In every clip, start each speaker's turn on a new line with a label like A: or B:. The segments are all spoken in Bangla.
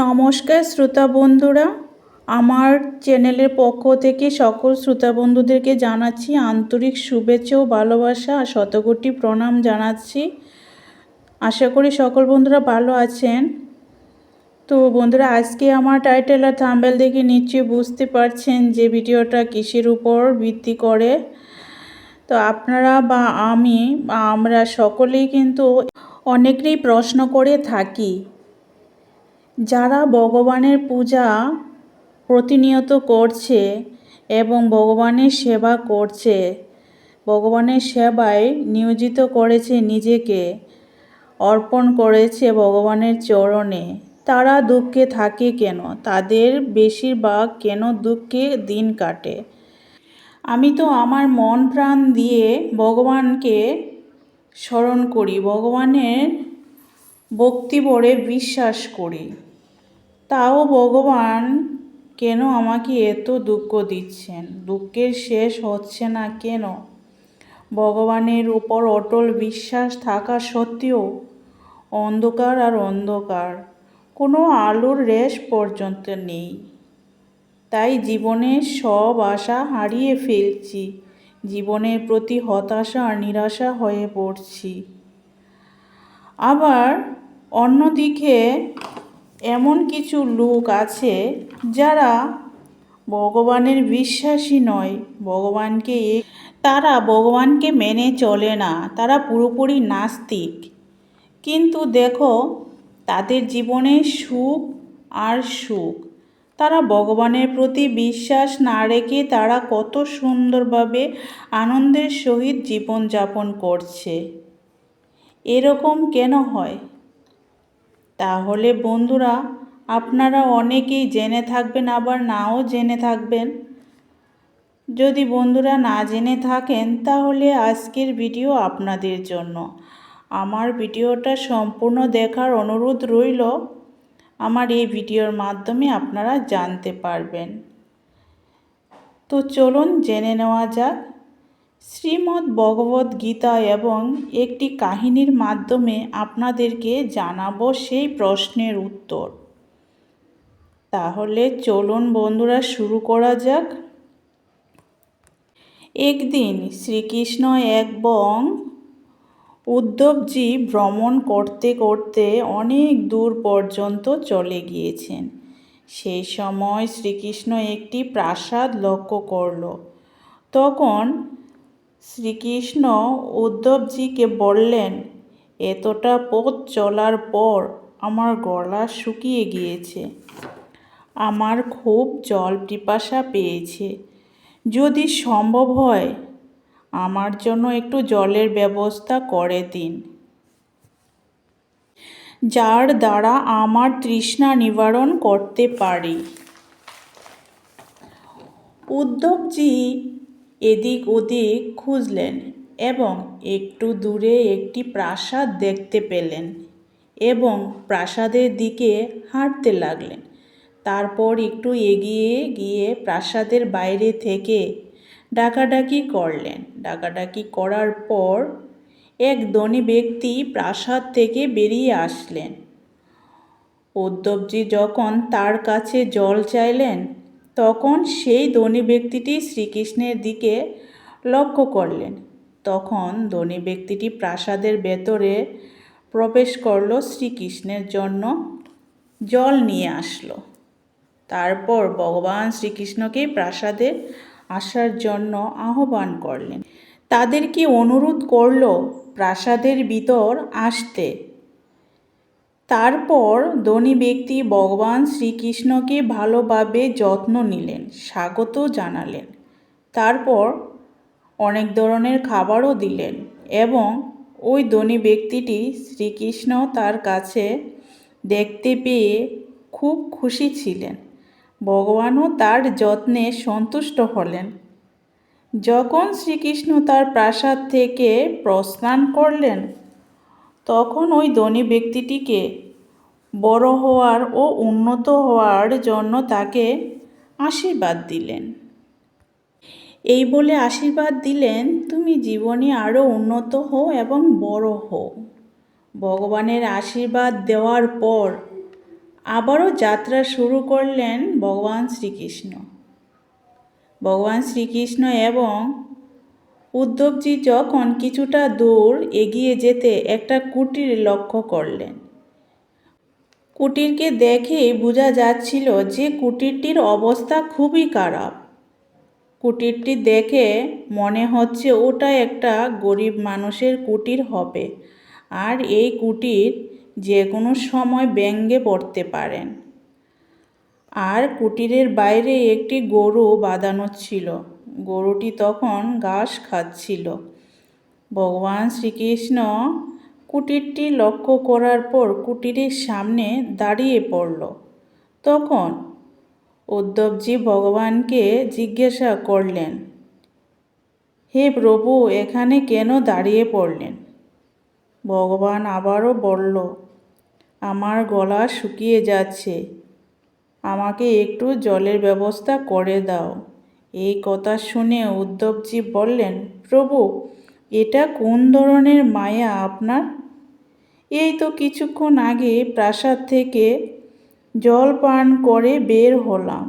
A: নমস্কার শ্রোতা বন্ধুরা। আমার চ্যানেলের পক্ষ থেকে সকল শ্রোতা বন্ধুদেরকে জানাচ্ছি আন্তরিক শুভেচ্ছা ও ভালোবাসা আর শতকোটি প্রণাম জানাচ্ছি। আশা করি সকল বন্ধুরা ভালো আছেন। তো বন্ধুরা, আজকে আমার টাইটেল আর থাম্বেল দেখে নিশ্চয়ই বুঝতে পারছেন যে ভিডিওটা কিসের উপর ভিত্তি করে। তো আপনারা বা আমি বা আমরা সকলেই কিন্তু অনেকেই প্রশ্ন করে থাকি। যারা ভগবানের পূজা প্রতিনিয়ত করছে এবং ভগবানের সেবা করছে, ভগবানের সেবায় নিয়োজিত করেছে নিজেকে, অর্পণ করেছে ভগবানের চরণে, তারা দুঃখে থাকে কেন? তাদের বেশিরভাগ কেন দুঃখে দিন কাটে? আমি তো আমার মন প্রাণ দিয়ে ভগবানকে স্মরণ করি, ভগবানের ভক্তি ভরে বিশ্বাস করি। তাও ভগবান কেন আমাকে এত দুঃখ দিচ্ছেন? দুঃখের শেষ হচ্ছে না কেন? ভগবানের উপর অটল বিশ্বাস থাকা সত্ত্বেও অন্ধকার আর অন্ধকার, কোনো আলোর রেশ পর্যন্ত নেই। তাই জীবনের সব আশা হারিয়ে ফেলছি, জীবনের প্রতি হতাশা আর নিরাশা হয়ে পড়ছি। আবার অন্যদিকে এমন কিছু লোক আছে যারা ভগবানের বিশ্বাসী নয়। ভগবানকে তারা ভগবানকে মেনে চলে না। তারা পুরোপুরি নাস্তিক। কিন্তু দেখো, তাদের জীবনে সুখ আর সুখ। তারা ভগবানের প্রতি বিশ্বাস না রেখে তারা কত সুন্দরভাবে আনন্দের সহিত জীবনযাপন করছে। এরকম কেন হয়? তাহলে বন্ধুরা, আপনারা অনেকেই জেনে থাকবেন, আবার নাও জেনে থাকবেন। যদি বন্ধুরা না জেনে থাকেন, তাহলে আজকের ভিডিও আপনাদের জন্য। আমার ভিডিওটা সম্পূর্ণ দেখার অনুরোধ রইল। আমার এই ভিডিওর মাধ্যমে আপনারা জানতে পারবেন। তো চলুন, জেনে নেওয়া যাক। শ্রীমদ্ ভগবদ গীতা এবং একটি কাহিনীর মাধ্যমে আপনাদেরকে জানাব সেই প্রশ্নের উত্তর। তাহলে চলুন বন্ধুরা, শুরু করা যাক। একদিন শ্রীকৃষ্ণ এবং উদ্ধবজি ভ্রমণ করতে করতে অনেক দূর পর্যন্ত চলে গিয়েছেন। সেই সময় শ্রীকৃষ্ণ একটি প্রাসাদ লক্ষ্য করল। তখন শ্রীকৃষ্ণ উদ্ধবজিকে বললেন, এতটা পথ চলার পর আমার গলা শুকিয়ে গিয়েছে। আমার খুব জল পিপাসা পেয়েছে। যদি সম্ভব হয়, আমার জন্য একটু জলের ব্যবস্থা করে দিন। যার দ্বারা আমার তৃষ্ণা নিবারণ করতে পারি। উদ্ধবজি এদিক ওদিক খুঁজলেন এবং একটু দূরে একটি প্রাসাদ দেখতে পেলেন এবং প্রাসাদের দিকে হাঁটতে লাগলেন। তারপর একটু এগিয়ে গিয়ে প্রাসাদের বাইরে থেকে ডাকাডাকি করলেন। ডাকাডাকি করার পর এক ধনী ব্যক্তি প্রাসাদ থেকে বেরিয়ে আসলেন। উদ্ধবজি যখন তার কাছে জল চাইলেন তখন সেই ধনী ব্যক্তিটি শ্রীকৃষ্ণের দিকে লক্ষ্য করলেন। তখন ধনী ব্যক্তিটি প্রাসাদের ভেতরে প্রবেশ করল শ্রীকৃষ্ণের জন্য জল নিয়ে আসলো। তারপর ভগবান শ্রীকৃষ্ণকে প্রাসাদে আসার জন্য আহ্বান করলেন। তাদেরকে অনুরোধ করল প্রাসাদের ভিতর আসতে। তারপর ধনী ব্যক্তি ভগবান শ্রীকৃষ্ণকে ভালোভাবে যত্ন নিলেন, স্বাগত জানালেন। তারপর অনেক ধরনের খাবারও দিলেন এবং ওই ধনী ব্যক্তিটি শ্রীকৃষ্ণ তার কাছে দেখতে পেয়ে খুব খুশি ছিলেন। ভগবানও তার যত্নে সন্তুষ্ট হলেন। যখন শ্রীকৃষ্ণ তার প্রাসাদ থেকে প্রস্থান করলেন তখন ওই ধনী ব্যক্তিটিকে বড় হওয়ার ও উন্নত হওয়ার জন্য তাকে আশীর্বাদ দিলেন। এই বলে আশীর্বাদ দিলেন, তুমি জীবনে আরও উন্নত হও এবং বড় হও। ভগবানের আশীর্বাদ দেওয়ার পর আবারও যাত্রা শুরু করলেন ভগবান শ্রীকৃষ্ণ। ভগবান শ্রীকৃষ্ণ এবং উদ্ধবজি যখন কিছুটা দূর এগিয়ে যেতে একটা কুটির লক্ষ্য করলেন। কুটিরকে দেখেই বোঝা যাচ্ছিল যে কুটিরটির অবস্থা খুবই খারাপ। কুটিরটি দেখে মনে হচ্ছে ওটা একটা গরিব মানুষের কুটির হবে আর এই কুটির যে কোনো সময় ব্যঙ্গে পড়তে পারেন। আর কুটিরের বাইরে একটি গরু বাঁধানো ছিল। গরুটি তখন ঘাস খাচ্ছিল। ভগবান শ্রীকৃষ্ণ কুটিরটি লক্ষ্য করার পর কুটিরের সামনে দাঁড়িয়ে পড়ল। তখন উদ্ধবজি ভগবানকে জিজ্ঞাসা করলেন, হে প্রভু, এখানে কেন দাঁড়িয়ে পড়লেন? ভগবান আবারও বলল, আমার গলা শুকিয়ে যাচ্ছে। আমাকে একটু জলের ব্যবস্থা করে দাও। এই কথা শুনে উদ্ধবজি বললেন, প্রভু, এটা কোন ধরনের মায়া আপনার? এই তো কিছুক্ষণ আগে প্রাসাদ থেকে জল পান করে বের হলাম।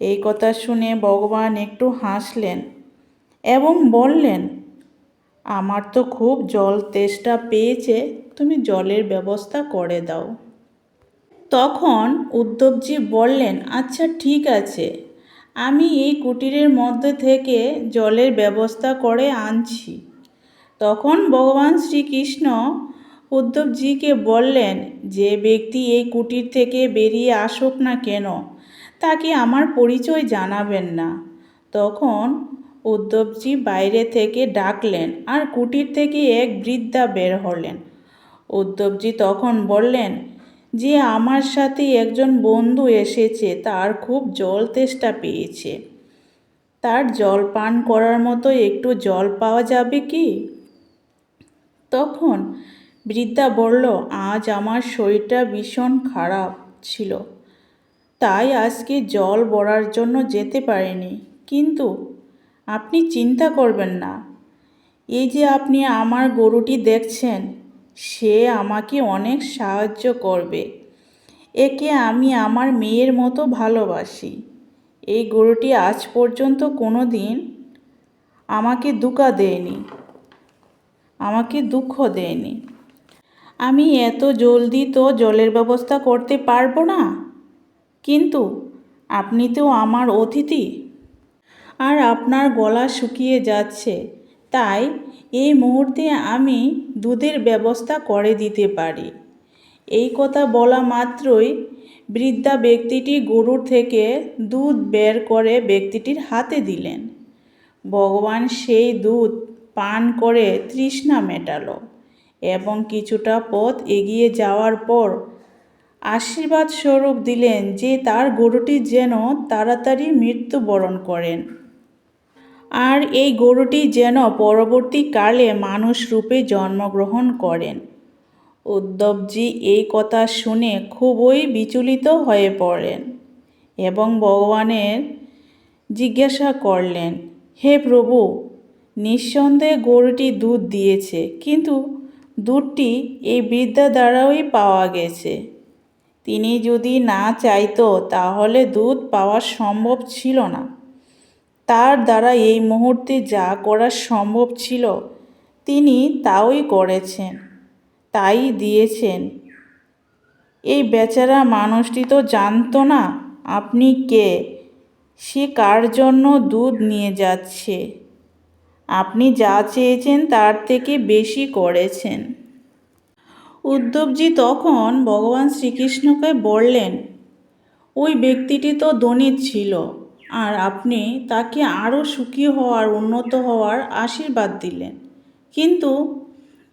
A: এই কথা শুনে ভগবান একটু হাসলেন এবং বললেন, আমার তো খুব জল তেষ্টা পেয়েছে, তুমি জলের ব্যবস্থা করে দাও। তখন উদ্ধবজি বললেন আচ্ছা ঠিক আছে। আমি এই কুটিরের মধ্যে থেকে জলের ব্যবস্থা করে আনছি। তখন ভগবান শ্রীকৃষ্ণ উদ্ধবজিকে বললেন, যে ব্যক্তি এই কুটির থেকে বেরিয়ে আসুক না কেন, তাকে আমার পরিচয় জানাবেন না। তখন উদ্ধবজি বাইরে থেকে ডাকলেন আর কুটির থেকে এক বৃদ্ধা বের হলেন। উদ্ধবজি তখন বললেন যে আমার সাথে একজন বন্ধু এসেছে, তার খুব জল তেষ্টা পেয়েছে। তার জল পান করার মতো একটু জল পাওয়া যাবে কি? তখন বৃদ্ধা বলল, আজ আমার শরীরটা ভীষণ খারাপ ছিল। তাই আজকে জল বড়ার জন্য যেতে পারিনি। কিন্তু আপনি চিন্তা করবেন না। এই যে আপনি আমার গরুটি দেখছেন সে আমাকে অনেক সাহায্য করবে। একে আমি আমার মেয়ের মতো ভালোবাসি। এই গরুটি আজ পর্যন্ত কোনো দিন আমাকে দুকা দেয়নি, আমাকে দুঃখ দেয়নি। আমি এত জলদি তো জলের ব্যবস্থা করতে পারব না, কিন্তু আপনি তো আমার অতিথি। আর আপনার গলা শুকিয়ে যাচ্ছে, তাই এই মুহূর্তে আমি দুধের ব্যবস্থা করে দিতে পারি। এই কথা বলা মাত্রই বৃদ্ধা ব্যক্তিটি গরুর থেকে দুধ বের করে ব্যক্তিটির হাতে দিলেন। ভগবান সেই দুধ পান করে তৃষ্ণা মেটালো এবং কিছুটা পথ এগিয়ে যাওয়ার পর আশীর্বাদ স্বরূপ দিলেন যে তার গরুটি যেন তাড়াতাড়ি মৃত্যুবরণ করেন। আর এই গরুটি যেন পরবর্তীকালে মানুষ রূপে জন্মগ্রহণ করেন। উদ্ধবজি এই কথা শুনে খুবই বিচলিত হয়ে পড়েন এবং ভগবানের জিজ্ঞাসা করলেন, হে প্রভু, নিঃসন্দেহে গরুটি দুধ দিয়েছে, কিন্তু দুধটি এই বৃদ্ধা দ্বারাই পাওয়া গেছে। তিনি যদি না চাইতো, তাহলে দুধ পাওয়া সম্ভব ছিল না। তার দ্বারা এই মুহূর্তে যা করা সম্ভব ছিল, তিনি তাওই করেছেন, তাই দিয়েছেন। এই বেচারা মানুষটি তো জানতো না আপনি কে, সে কার জন্য দুধ নিয়ে যাচ্ছে। আপনি যা চেয়েছেন তার থেকে বেশি করেছেন। উদ্ধবজি তখন ভগবান শ্রীকৃষ্ণকে বললেন, ওই ব্যক্তিটি তো দনিত ছিল আর আপনি তাকে আরও সুখী হওয়ার, উন্নত হওয়ার আশীর্বাদ দিলেন। কিন্তু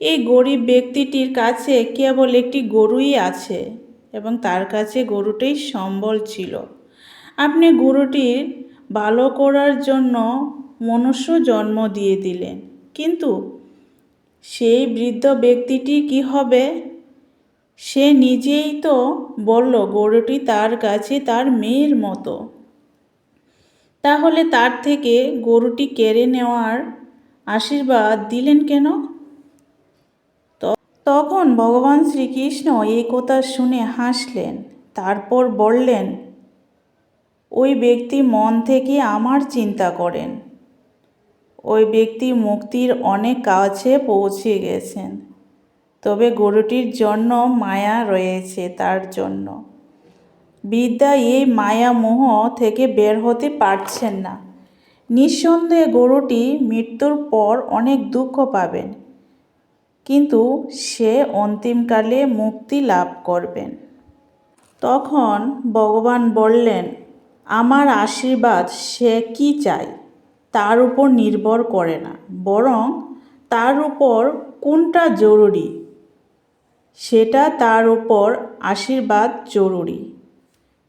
A: এই গরিব ব্যক্তিটির কাছে কেবল একটি গরুই আছে এবং তার কাছে গরুটাই সম্বল ছিল। আপনি গরুটির ভালো করার জন্য মনুষ্য জন্ম দিয়ে দিলেন। কিন্তু সেই বৃদ্ধ ব্যক্তিটি কি হবে? সে নিজেই তো বলল, গরুটি তার কাছে তার মেয়ের মতো। তাহলে তার থেকে গরুটি কেড়ে নেওয়ার আশীর্বাদ দিলেন কেন? তখন ভগবান শ্রীকৃষ্ণ এই কথা শুনে হাসলেন, তারপর বললেন, ওই ব্যক্তি মন থেকে আমার চিন্তা করেন। ওই ব্যক্তি মুক্তির অনেক কাছে পৌঁছে গেছেন। তবে গরুটির জন্য মায়া রয়েছে তার জন্য। বিদ্যা এই মায়া মোহ থেকে বের হতে পারছেন না। নিঃসন্দেহে গরুটি মৃত্যুর পর অনেক দুঃখ পাবেন, কিন্তু সে অন্তিমকালে মুক্তি লাভ করবেন। তখন ভগবান বললেন, আমার আশীর্বাদ সে কি চায়? তার উপর নির্ভর করে না, বরং তার উপর কোনটা জরুরি? সেটা তার উপর আশীর্বাদ জরুরি।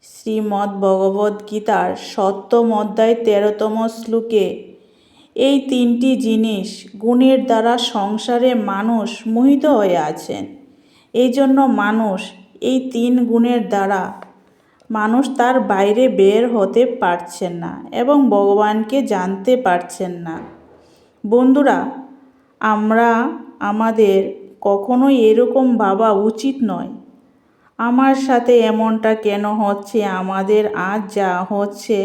A: শ্রীমদ্ ভগবদ্ গীতার সপ্তম অধ্যায় তেরোতম শ্লোকে, এই তিনটি জিনিস গুণের দ্বারা সংসারে মানুষ মোহিত হয়ে আছেন। এই জন্য মানুষ এই তিন গুণের দ্বারা মানুষ তার বাইরে বের হতে পারছেন না এবং ভগবানকে জানতে পারছেন না। বন্ধুরা, আমরা আমাদের কখনোই এরকম ভাবা উচিত নয় আমার সাথে এমনটা কেন হচ্ছে? আমাদের আজ যা হচ্ছে,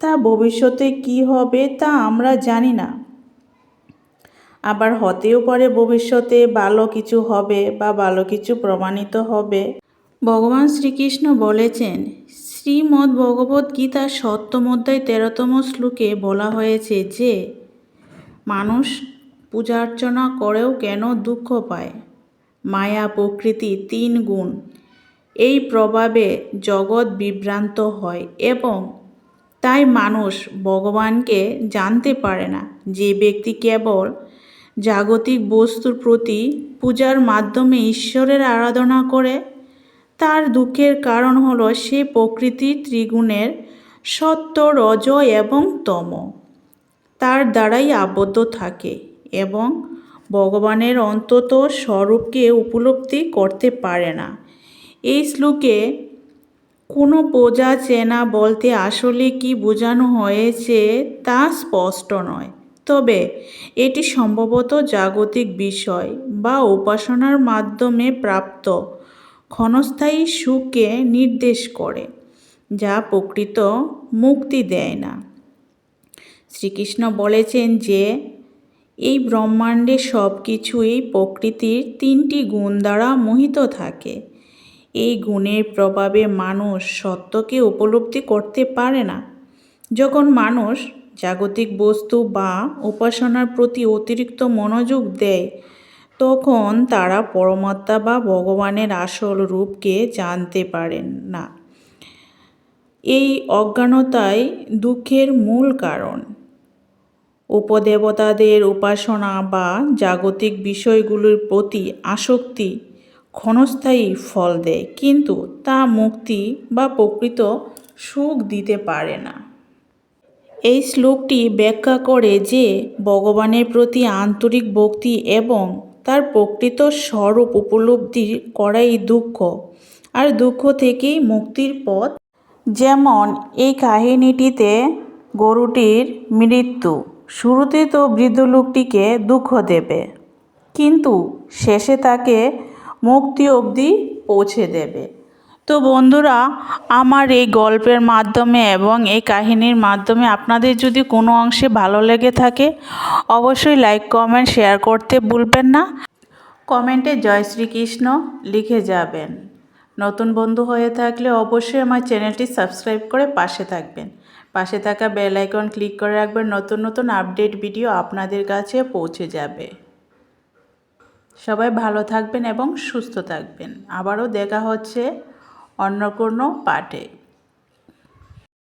A: তা ভবিষ্যতে কি হবে তা আমরা জানি না। আবার হতেও পারে ভবিষ্যতে ভালো কিছু হবে বা ভালো কিছু প্রমাণিত হবে। ভগবান শ্রীকৃষ্ণ বলেছেন, শ্রীমদ্ ভগবদ্ গীতার সপ্তম তেরোতম শ্লোকে বলা হয়েছে যে, মানুষ পূজা অর্চনা করেও কেন দুঃখ পায়? মায়া প্রকৃতি তিন গুণ। এই প্রভাবে জগৎ বিভ্রান্ত হয় এবং তাই মানুষ ভগবানকে জানতে পারে না। যে ব্যক্তি কেবল জাগতিক বস্তুর প্রতি পূজার মাধ্যমে ঈশ্বরের আরাধনা করে, তার দুঃখের কারণ হল সে প্রকৃতির ত্রিগুণের সত্য রজ এবং তম। তার দ্বারাই আবদ্ধ থাকে এবং ভগবানের অন্তত স্বরূপকে উপলব্ধি করতে পারে না। এই শ্লোকে কোনো পূজা চেনা বলতে আসলে কি বোঝানো হয়েছে তা স্পষ্ট নয়। তবে এটি সম্ভবত জাগতিক বিষয় বা উপাসনার মাধ্যমে প্রাপ্ত ক্ষণস্থায়ী সুখকে নির্দেশ করে, যা প্রকৃত মুক্তি দেয় না। শ্রীকৃষ্ণ বলেছেন যে, এই ব্রহ্মাণ্ডে সব কিছুই প্রকৃতির তিনটি গুণ দ্বারা মোহিত থাকে। এই গুণের প্রভাবে মানুষ সত্যকে উপলব্ধি করতে পারে না। যখন মানুষ জাগতিক বস্তু বা উপাসনার প্রতি অতিরিক্ত মনোযোগ দেয়, তখন তারা পরমাত্মা বা ভগবানের আসল রূপকে জানতে পারেন না। এই অজ্ঞানতাই দুঃখের মূল কারণ। উপদেবতাদের উপাসনা বা জাগতিক বিষয়গুলোর প্রতি আসক্তি ক্ষণস্থায়ী ফল দেয়, কিন্তু তা মুক্তি বা প্রকৃত সুখ দিতে পারে না। এই শ্লোকটি ব্যাখ্যা করে যে ভগবানের প্রতি আন্তরিক ভক্তি এবং তার প্রকৃত স্বরূপ উপলব্ধি করাই দুঃখ, আর দুঃখ থেকেই মুক্তির পথ। যেমন এই কাহিনীটিতে গরুটির মৃত্যু, শুরুতে তো বৃদ্ধ লোকটিকে দুঃখ দেবে, কিন্তু শেষে তাকে মুক্তি অবধি পৌঁছে দেবে। তো বন্ধুরা, আমার এই গল্পের মাধ্যমে এবং এই কাহিনীর মাধ্যমে আপনাদের যদি কোনো অংশে ভালো লেগে থাকে, অবশ্যই লাইক কমেন্ট শেয়ার করতে ভুলবেন না। কমেন্টে জয় শ্রীকৃষ্ণ লিখে যাবেন। নতুন বন্ধু হয়ে থাকলে অবশ্যই আমার চ্যানেলটি সাবস্ক্রাইব করে পাশে থাকবেন। পাশে থাকা বেল আইকন ক্লিক করে রাখবেন, নতুন নতুন আপডেট ভিডিও আপনাদের কাছে পৌঁছে যাবে। সবাই ভালো থাকবেন এবং সুস্থ থাকবেন। আবারও দেখা হচ্ছে অন্য কোনো পাঠে।